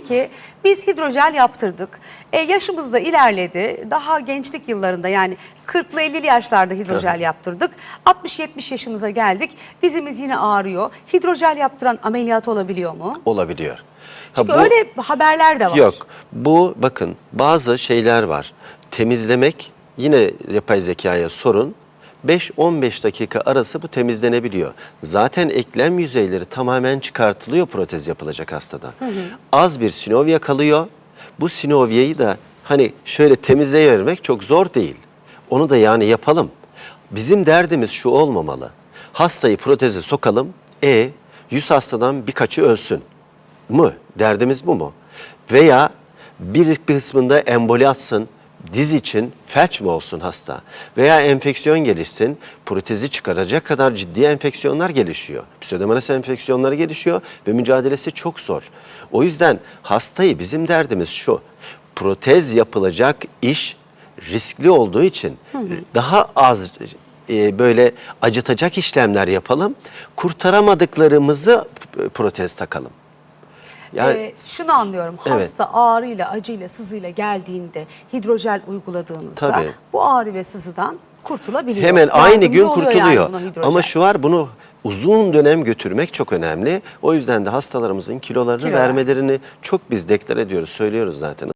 diyelim ki biz hidrojel yaptırdık. E, yaşımız da ilerledi. Daha gençlik yıllarında yani 40'lı 50'li yaşlarda hidrojel yaptırdık. 60-70 yaşımıza geldik. Dizimiz yine ağrıyor. Hidrojel yaptıran ameliyat olabiliyor mu? Olabiliyor. Ha, Çünkü bu- öyle haberler de var. Yok. Bu bakın bazı şeyler var. Temizlemek yine yapay zekaya sorun. 5-15 dakika arası bu temizlenebiliyor. Zaten eklem yüzeyleri tamamen çıkartılıyor protez yapılacak hastada. Az bir sinovya kalıyor. Bu sinovyeyi de hani şöyle temizleyivermek çok zor değil. Onu da yani yapalım. Bizim derdimiz şu olmamalı. Hastayı proteze sokalım. E 100 hastadan birkaçı ölsün mı? Derdimiz bu mu? Veya bir kısmında emboli atsın, diz için felç mi olsun hasta? Veya enfeksiyon gelişsin, protezi çıkaracak kadar ciddi enfeksiyonlar gelişiyor. Pseudomonas enfeksiyonları gelişiyor ve mücadelesi çok zor. O yüzden hastayı bizim derdimiz şu, protez yapılacak iş riskli olduğu için daha az e, böyle acıtacak işlemler yapalım, kurtaramadıklarımızı protez takalım. Yani Ee, şunu anlıyorum. Evet. Hasta ağrıyla, acıyla, sızıyla geldiğinde hidrojel uyguladığınızda Tabii. bu ağrı ve sızıdan kurtulabiliyor. Hemen aynı Yardımcı gün yani kurtuluyor. hidrojel. Ama şu var bunu uzun dönem götürmek çok önemli. O yüzden de hastalarımızın kilolarını Kilo ver. vermelerini çok biz deklar ediyoruz, söylüyoruz zaten.